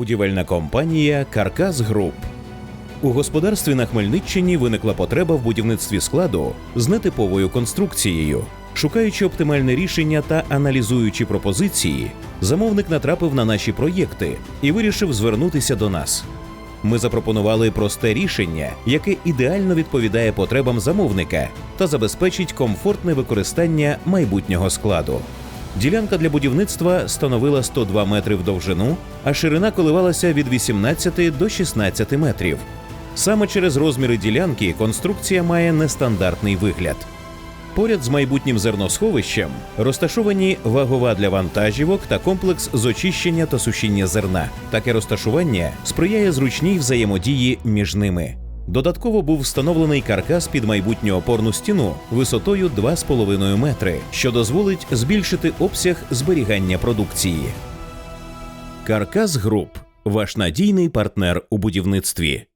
Будівельна компанія Каркас Груп. У господарстві на Хмельниччині виникла потреба в будівництві складу з нетиповою конструкцією. Шукаючи оптимальне рішення та аналізуючи пропозиції, замовник натрапив на наші проєкти і вирішив звернутися до нас. Ми запропонували просте рішення, яке ідеально відповідає потребам замовника та забезпечить комфортне використання майбутнього складу. Ділянка для будівництва становила 102 метри в довжину, а ширина коливалася від 18 до 16 метрів. Саме через розміри ділянки конструкція має нестандартний вигляд. Поряд з майбутнім зерносховищем розташовані вагова для вантажівок та комплекс з очищення та сушіння зерна. Таке розташування сприяє зручній взаємодії між ними. Додатково був встановлений каркас під майбутню опорну стіну висотою 2,5 метри, що дозволить збільшити обсяг зберігання продукції. Каркас Груп ваш надійний партнер у будівництві.